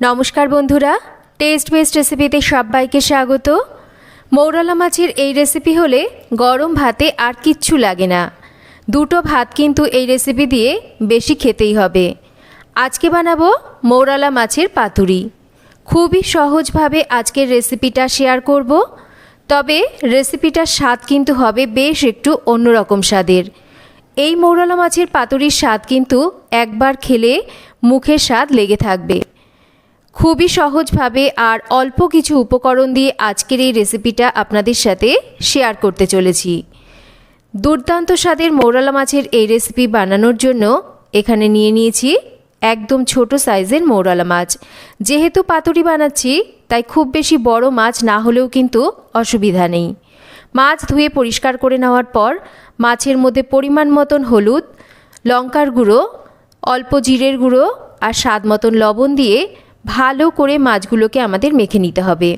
নমস্কার বন্ধুরা test best রেসিপিতে সবাইকে স্বাগত। মৌরালা মাছের এই রেসিপি হলে গরম ভাতে আর কিচ্ছু লাগে না। দুটো ভাত কিন্তু এই রেসিপি দিয়ে বেশি খেতেই হবে। আজকে বানাবো মৌরালা মাছের পাতুরি। খুবই সহজভাবে আজকের রেসিপিটা শেয়ার করব। তবে রেসিপিটার স্বাদ কিন্তু হবে বেশ একটু অন্যরকম স্বাদের। এই মৌরালা মাছের পাতুরির স্বাদ কিন্তু একবার খেলে মুখের স্বাদ লেগে থাকবে। খুবই সহজভাবে আর অল্প কিছু উপকরণ দিয়ে আজকের এই রেসিপিটা আপনাদের সাথে শেয়ার করতে চলেছি। দুর্দান্ত স্বাদের মৌরালা মাছের এই রেসিপি বানানোর জন্য এখানে নিয়ে নিয়েছি একদম ছোট সাইজের মৌরালা মাছ। যেহেতু পাতুরি বানাচ্ছি, তাই খুব বেশি বড় মাছ না হলেও কিন্তু অসুবিধা নেই। মাছ ধুয়ে পরিষ্কার করে নেওয়ার পর মাছের মধ্যে পরিমাণ মতন হলুদ, লঙ্কার গুঁড়ো, অল্প জিরের গুঁড়ো আর স্বাদ মতন লবণ দিয়ে ভালো করে মাছগুলোকে আমাদের মেখে নিতে হবে।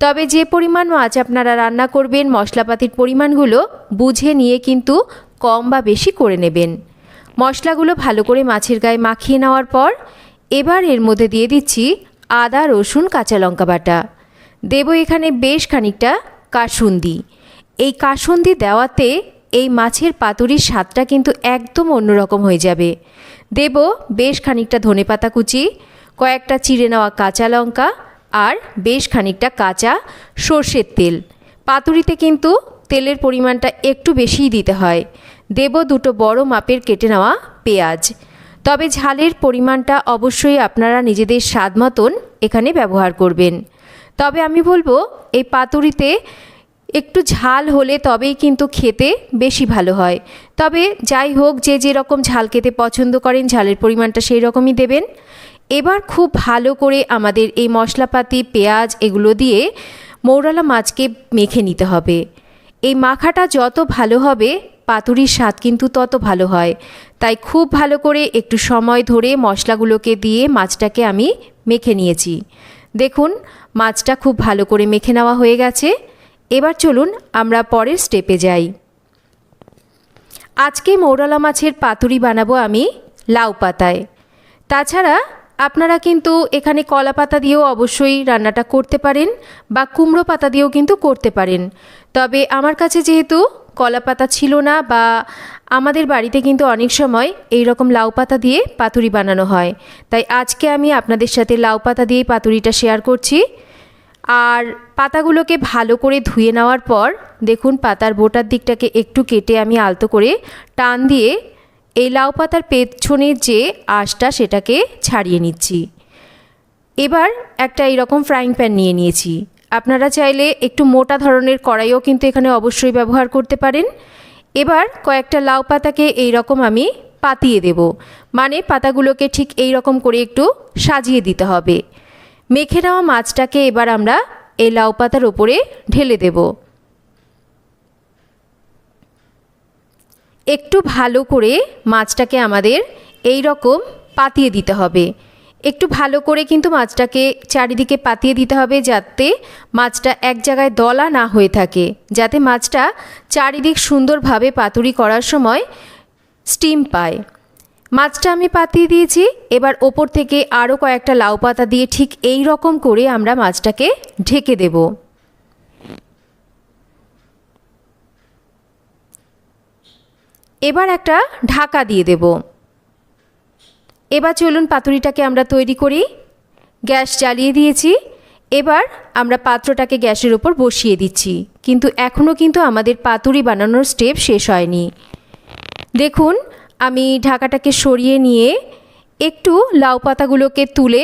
তবে যে পরিমাণ মাছ আপনারা রান্না করবেন, মশলাপাতির পরিমাণগুলো বুঝে নিয়ে কিন্তু কম বা বেশি করে নেবেন। মশলাগুলো ভালো করে মাছের গায়ে মাখিয়ে নেওয়ার পর এবার এর মধ্যে দিয়ে দিচ্ছি আদা, রসুন, কাঁচা লঙ্কা বাটা। দেব এখানে বেশ খানিকটা কাসুন্দি। এই কাসুন্দি দেওয়াতে এই মাছের পাতুরির স্বাদটা কিন্তু একদম অন্যরকম হয়ে যাবে। দেব বেশ খানিকটা ধনেপাতা কুচি কয়েকটা চিড়ে নেওয়া কাঁচা লঙ্কা আর বেশ খানিকটা কাঁচা সর্ষের তেল। পাতুরিতে কিন্তু তেলের পরিমাণটা একটু বেশিই দিতে হয়। দেব দুটো বড় মাপের কেটে নেওয়া পেঁয়াজ। তবে ঝালের পরিমাণটা অবশ্যই আপনারা নিজেদের স্বাদ মতন এখানে ব্যবহার করবেন। তবে আমি বলব, এই পাতুরিতে একটু ঝাল হলে তবেই কিন্তু খেতে বেশি ভালো হয়। তবে যাই হোক, যে যেরকম ঝাল খেতে পছন্দ করেন, ঝালের পরিমাণটা সেই রকমই দেবেন। এবার খুব ভালো করে আমাদের এই মশলাপাতি, পেঁয়াজ এগুলো দিয়ে মৌরালা মাছকে মেখে নিতে হবে। এই মাখাটা যত ভালো হবে, পাতুরির স্বাদ কিন্তু তত ভালো হয়। তাই খুব ভালো করে একটু সময় ধরে মশলাগুলোকে দিয়ে মাছটাকে আমি মেখে নিয়েছি। দেখুন, মাছটা খুব ভালো করে মেখে নেওয়া হয়ে গেছে। এবার চলুন আমরা পরের স্টেপে যাই। আজকে মৌরালা মাছের পাতুরি বানাবো আমি লাউ পাতায়। তাছাড়া আপনারা কিন্তু এখানে কলা পাতা দিয়েও অবশ্যই রান্নাটা করতে পারেন বা কুমড়ো পাতা দিয়েও কিন্তু করতে পারেন। তবে আমার কাছে যেহেতু কলা পাতা ছিল না বা আমাদের বাড়িতে কিন্তু অনেক সময় এই রকম লাউ পাতা দিয়ে পাতুরি বানানো হয়। তাই আজকে আমি আপনাদের সাথে লাউ পাতা দিয়েই পাতুরিটা শেয়ার করছি। আর পাতাগুলোকে ভালো করে ধুয়ে নেওয়ার পর দেখুন পাতার বোটার দিকটাকে একটু কেটে আমি আলতো করে টান দিয়ে এই লাউ পাতার পেছনের যে আঁশটা সেটাকে ছাড়িয়ে নিচ্ছি। এবার একটা এইরকম ফ্রাইং প্যান নিয়ে নিয়েছি। আপনারা চাইলে একটু মোটা ধরনের কড়াইও কিন্তু এখানে অবশ্যই ব্যবহার করতে পারেন। এবার কয়েকটা লাউ পাতাকে এই রকম আমি পাতিয়ে দেব। মানে পাতাগুলোকে ঠিক এই রকম করে একটু সাজিয়ে দিতে হবে। মেখে নেওয়া মাছটাকে এবার আমরা এই লাউ পাতার ওপরে ঢেলে দেব। একটু ভালো করে মাছটাকে আমাদের এই রকম পাতিয়ে দিতে হবে। একটু ভালো করে কিন্তু মাছটাকে চারিদিকে পাতিয়ে দিতে হবে যাতে মাছটা এক জায়গায় দলা না হয়ে থাকে। যাতে মাছটা চারিদিক সুন্দরভাবে পাতুরি করার সময় স্টিম পায়। মাছটা আমি পাতিয়ে দিয়েছি, এবার ওপর থেকে আরও কয়েকটা লাউ পাতা দিয়ে ঠিক এই রকম করে আমরা মাছটাকে ঢেকে দেব। এবার একটা ঢাকা দিয়ে দেব। এবার চলুন পাতুরিটাকে আমরা তৈরি করি। গ্যাস জ্বালিয়ে দিয়েছি। এবার আমরা পাত্রটাকে গ্যাসের ওপর বসিয়ে দিচ্ছি। কিন্তু এখনও কিন্তু আমাদের পাতুরি বানানোর স্টেপ শেষ হয়নি। দেখুন, আমি ঢাকাটাকে সরিয়ে নিয়ে একটু লাউ পাতাগুলোকে তুলে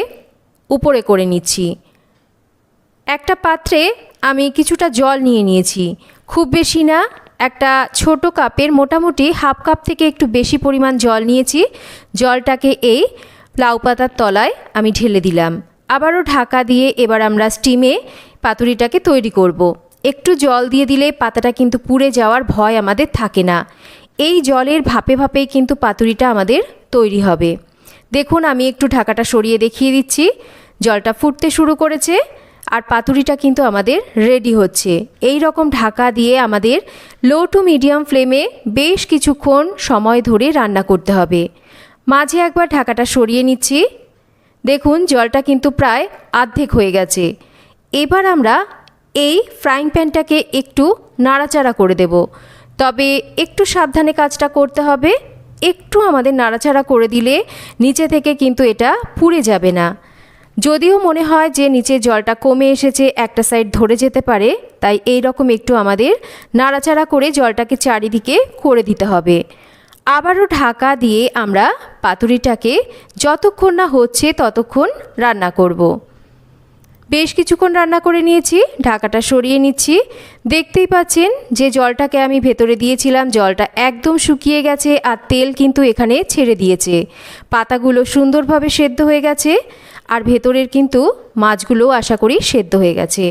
উপরে করে নিচ্ছি। একটা পাত্রে আমি কিছুটা জল নিয়ে নিয়েছি। খুব বেশি না একটা ছোট কাপের মোটামুটি হাফ কাপ থেকে একটু বেশি পরিমাণ জল নিয়েছি। জলটাকে এই লাউ পাতার তলায় আমি ঢেলে দিলাম। আবারও ঢাকা দিয়ে এবার আমরা স্টিমে পাতুরিটাকে তৈরি করব। একটু জল দিয়ে দিলে পাতাটা কিন্তু পুড়ে যাওয়ার ভয় আমাদের থাকে না। এই জলের ভাপে ভাপেই কিন্তু পাতুরিটা আমাদের তৈরি হবে। দেখুন, আমি একটু ঢাকাটা সরিয়ে দেখিয়ে দিচ্ছি। জলটা ফুটতে শুরু করেছে। আর পাতুরিটা কিন্তু আমাদের রেডি হচ্ছে। এই রকম ঢাকা দিয়ে আমাদের লো টু মিডিয়াম ফ্লেমে বেশ কিছুক্ষণ সময় ধরে রান্না করতে হবে। মাঝে একবার ঢাকাটা সরিয়ে নিচ্ছি। দেখুন, জলটা কিন্তু প্রায় আর্ধেক হয়ে গেছে। এবার আমরা এই ফ্রাইং প্যানটাকে একটু নাড়াচাড়া করে দেব। তবে একটু সাবধানে কাজটা করতে হবে। একটু আমাদের নাড়াচাড়া করে দিলে নিচে থেকে কিন্তু এটা পুড়ে যাবে না। যদিও মনে হয় যে নিচে জলটা কমে এসেছে, একটা সাইড ধরে যেতে পারে, তাই এই রকম একটু আমাদের নাড়াচাড়া করে জলটাকে চারিদিকে করে দিতে হবে। আবারও ঢাকা দিয়ে আমরা পাতুরিটাকে যতক্ষণ না হচ্ছে ততক্ষণ রান্না করব। বেশ কিছুক্ষণ রান্না করে নিয়েছি, ঢাকাটা সরিয়ে নিচ্ছি। দেখতেই পাচ্ছেন যে জলটাকে আমি ভেতরে দিয়েছিলাম, জলটা একদম শুকিয়ে গেছে আর তেল কিন্তু এখানে ছেড়ে দিয়েছে। পাতাগুলো সুন্দরভাবে সেদ্ধ হয়ে গেছে। আর ভেতরের কিন্তু মাছগুলো আশা করি সেদ্ধ হয়ে গেছে।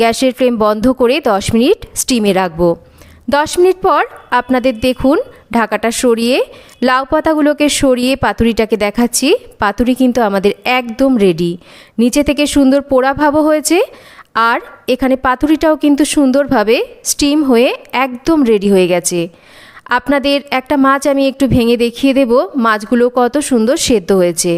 গ্যাসের ফ্লেম বন্ধ করে 10 মিনিট স্টিমে রাখব। দশ মিনিট পর আপনাদের দেখুন, ঢাকাটা সরিয়ে, লাউ পাতাগুলোকে সরিয়ে পাতুরিটাকে দেখাচ্ছি। পাতুরি কিন্তু আমাদের একদম রেডি নিচে থেকে সুন্দর পোড়া ভাবও হয়েছে, আর এখানে পাতুরিটাও কিন্তু সুন্দরভাবে স্টিম হয়ে একদম রেডি হয়ে গেছে। আপনাদের একটা মাছ আমি একটু ভেঙে দেখিয়ে দেব, মাছগুলো কত সুন্দর সেদ্ধ হয়েছে।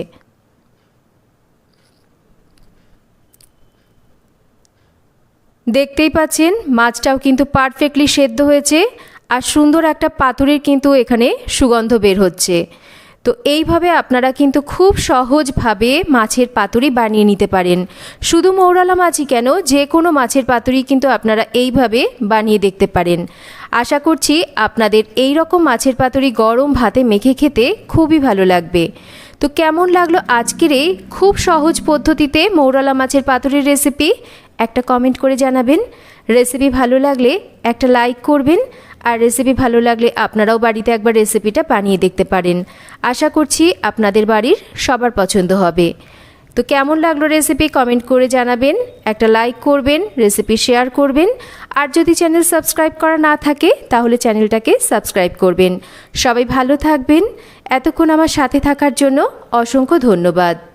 দেখতেই পাচ্ছেন, মাছটাও কিন্তু পারফেক্টলি সেদ্ধ হয়েছে আর সুন্দর একটা পাথরের কিন্তু এখানে সুগন্ধ বের হচ্ছে। তো এইভাবে আপনারা কিন্তু খুব সহজভাবে মাছের পাতুরি বানিয়ে নিতে পারেন। শুধু মৌরালা মাছই কেন যে কোনো মাছের পাতুরি কিন্তু আপনারা এইভাবে বানিয়ে দেখতে পারেন। আশা করছি আপনাদের এই রকম মাছের পাতুরি গরম ভাতে মেখে খেতে খুবই ভালো লাগবে। তো কেমন লাগল আজকের এই খুব সহজ পদ্ধতিতে মৌরলা মাছের পাতুরির রেসিপি একটা কমেন্ট করে জানাবেন। রেসিপি ভালো লাগলে একটা লাইক করবেন, আর রেসিপি ভালো লাগলে আপনারাও বাড়িতে একবার রেসিপিটা বানিয়ে দেখতে পারেন। আশা করছি আপনাদের বাড়ির সবার পছন্দ হবে। তো কেমন লাগল রেসিপি কমেন্ট করে জানাবেন, একটা লাইক করবেন রেসিপি শেয়ার করবেন, আর যদি চ্যানেল সাবস্ক্রাইব করা না থাকে, তাহলে চ্যানেলটাকে সাবস্ক্রাইব করবেন। সবাই ভালো থাকবেন। এতক্ষণ আমার সাথে থাকার জন্য অসংখ্য ধন্যবাদ।